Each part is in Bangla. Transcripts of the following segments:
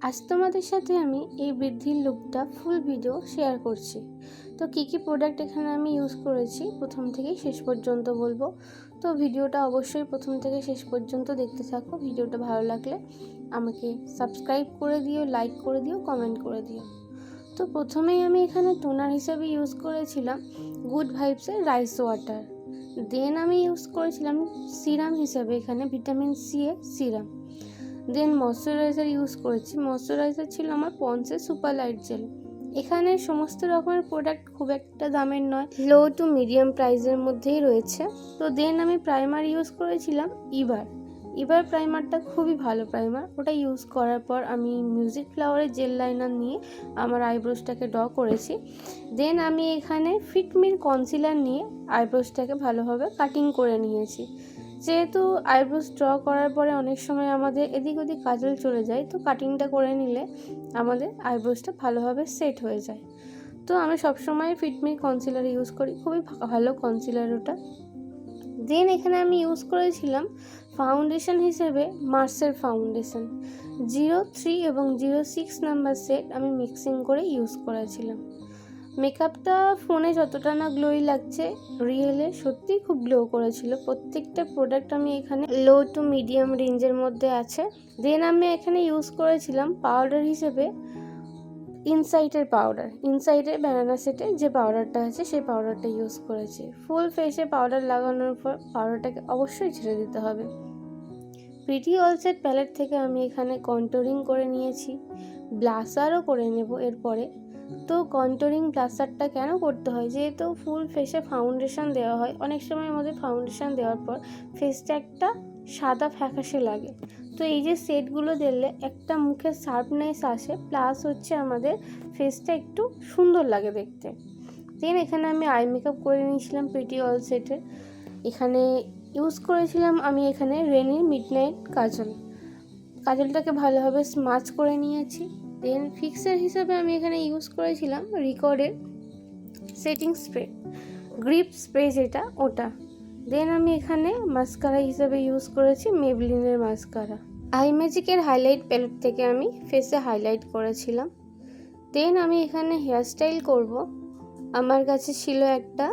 আজ তোমাদের সাথে আমি এই বৃদ্ধির লুকটা ফুল ভিডিও শেয়ার করছি। তো কী কী প্রোডাক্ট এখানে আমি ইউজ করেছি, প্রথম থেকেই শেষ পর্যন্ত বলব। তো ভিডিওটা অবশ্যই প্রথম থেকে শেষ পর্যন্ত দেখতে থাকো, ভিডিওটা ভালো লাগলে আমাকে সাবস্ক্রাইব করে দিও লাইক করে দিও কমেন্ট করে দিও। তো প্রথমেই আমি এখানে টোনার হিসেবে ইউজ করেছিলাম গুড ভাইবসের রাইস ওয়াটার দেন আমি ইউজ করেছিলাম সিরাম হিসেবে, এখানে ভিটামিন সি এর সিরাম দেন ময়শ্চারাইজার ইউজ করেছি। ময়শ্চারাইজার ছিল আমার পন্সের সুপার লাইট জেল এখানে সমস্ত রকমের প্রোডাক্ট খুব একটা দামের নয়। লো টু মিডিয়াম প্রাইসের মধ্যেই রয়েছে। তো দেন আমি প্রাইমার ইউজ করেছিলাম ইবার ইবার প্রাইমারটা খুবই ভালো প্রাইমার ওটা ইউজ করার পর আমি মিউজিক ফ্লাওয়ারের জেল লাইনার নিয়ে আমার আইব্রোসটাকে ড্র করেছি। দেন আমি এখানে ফিটমির কনসিলার নিয়ে আইব্রোসটাকে ভালোভাবে কাটিং করে নিয়েছি। যেহেতু আইব্রোস ড্র করার পরে অনেক সময় আমাদের এদিক ওদিক কাজল চলে যায়, তো কাটিংটা করে নিলে আমাদের আইব্রোসটা ভালোভাবে সেট হয়ে যায়। তো আমি সবসময় ফিটমি কনসিলার ইউজ করি, খুবই ভালো কনসিলার ওটা। দেন এখানে আমি ইউজ করেছিলাম ফাউন্ডেশন হিসেবে মার্সের ফাউন্ডেশন। জিরো থ্রি এবং জিরো সিক্স নাম্বার সেট আমি মিক্সিং করে ইউজ করেছিলাম। মেকআপটা ফোনে যতটা না গ্লোই লাগছে, রিয়েলে সত্যিই খুব গ্লো করেছিল। প্রত্যেকটা প্রোডাক্ট আমি এখানে লো টু মিডিয়াম রেঞ্জের মধ্যে আছে। দেন আমি এখানে ইউজ করেছিলাম পাউডার হিসেবে ইনসাইটের পাউডার ইনসাইটের ব্যানানা সেটের যে পাউডারটা আছে সেই পাউডারটা ইউজ করেছি। ফুল ফেসে পাউডার লাগানোর পর পাউডারটাকে অবশ্যই ছেড়ে দিতে হবে। প্রিটি অলসেট প্যালেট থেকে আমি এখানে কন্ট্রোলিং করে নিয়েছি। ব্লাসারও করে নেব এরপরে। তো কন্ট্রোলিং ব্লাসারটা কেন করতে হয়? যেহেতু ফুল ফেসে ফাউন্ডেশন দেওয়া হয়, অনেক সময় আমাদের ফাউন্ডেশন দেওয়ার পর ফেসটা একটা সাদা ফ্যাকাশে লাগে। তো এই যে সেটগুলো দিলে একটা মুখে শার্পনেস আসে, প্লাস হচ্ছে আমাদের ফেসটা একটু সুন্দর লাগে দেখতে। দেন এখানে আমি আই মেকআপ করে নিয়েছিলাম প্রিটি অল সেটের এখানে ইউজ করেছিলাম আমি এখানে রেনির মিড নাইট কাজল। কাজলটাকে ভালোভাবে স্মাচ করে নিয়েছি। দেন ফিক্সার হিসাবে আমি এখানে ইউজ করেছিলাম রিকর্ডের সেটিং স্প্রে গ্রিপ স্প্রে যেটা, ওটা। দেন আমি এখানে মাস্কারা হিসাবে ইউজ করেছি মেবলিনের মাস্কারা আই ম্যাজিকের হাইলাইট প্যালেট থেকে আমি ফেসে হাইলাইট করেছিলাম। দেন আমি এখানে হেয়ারস্টাইল করব। আমার কাছে ছিল একটা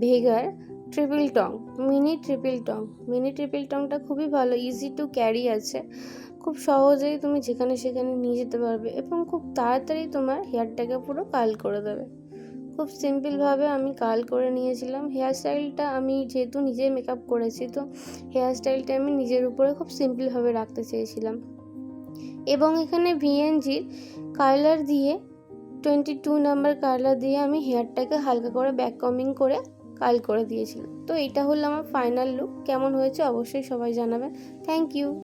ভেগার triple tong mini triple tong mini triple টংটা খুবই ভালো ইজি টু ক্যারি আছে। খুব সহজেই তুমি যেখানে সেখানে নিয়ে যেতে পারবে এবং খুব তাড়াতাড়ি তোমার হেয়ারটাকে পুরো কাল করে দেবে। খুব সিম্পলভাবে আমি কাল করে নিয়েছিলাম। হেয়ার স্টাইলটা আমি যেহেতু নিজে মেকআপ করেছি, তো হেয়ার স্টাইলটা আমি নিজের উপরে খুব সিম্পলভাবে রাখতে চেয়েছিলাম। এবং এখানে ভিএনজির কালার দিয়ে টোয়েন্টি টু নাম্বার কালার দিয়ে আমি হেয়ারটাকে হালকা করে ব্যাক কমিং করে কাল করে দিয়েছিলাম। তো এটা হলো আমার ফাইনাল লুক কেমন হয়েছে অবশ্যই সবাই জানাবেন। Thank you